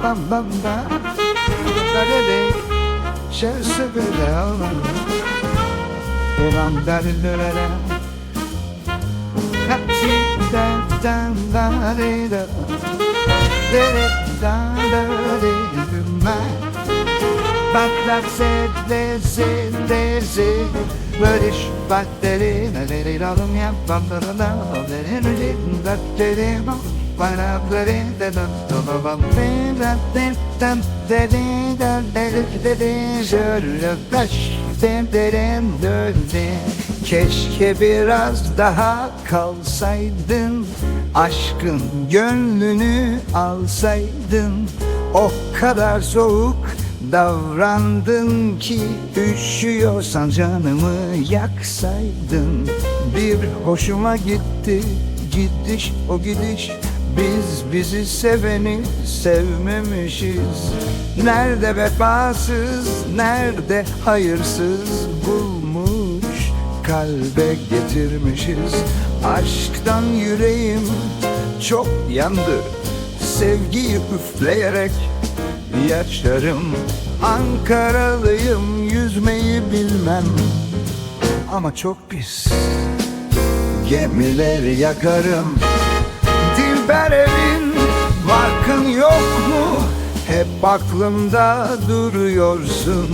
bam bam bam da de de şerse böyle Devam da de de de de Kapçı da da da de da da de de ma Batlak se de se de se Böyle battere ne de de dalım ya? bam da da de de de da de bana de de da da bam de da de da de de da de Keşke biraz daha kalsaydın Aşkın gönlünü alsaydın. O kadar soğuk davrandın ki Üşüyorsan canımı yaksaydın. Bir hoşuma gitti gidiş o gidiş Biz bizi seveni sevmemişiz. Nerede vefasız, nerede hayırsız bulmuş Kalbe getirmişiz. Aşktan yüreğim çok yandı Sevgiyi üfleyerek yaşarım. Ankaralıyım yüzmeyi bilmem. Ama çok pis Gemileri yakarım Hep aklımda duruyorsun.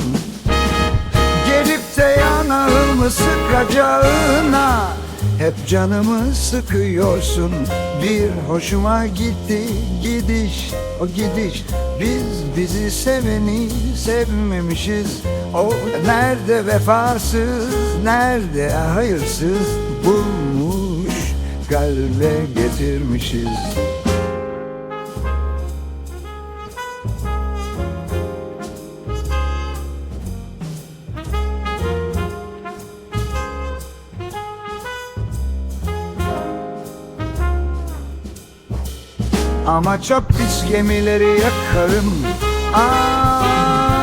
Gelip de yanağımı sıkacağına Hep canımı sıkıyorsun. Bir hoşuma gitti gidiş o gidiş. Biz bizi seveni sevmemişiz. O nerede vefasız nerede hayırsız? Bulmuş kalbe getirmişiz Ama çok pis gemileri yakarım. Ama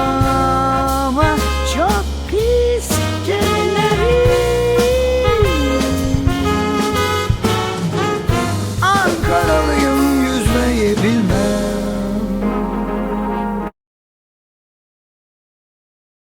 çok pis gemileri Ankaralıyım yüzmeyi bilmem.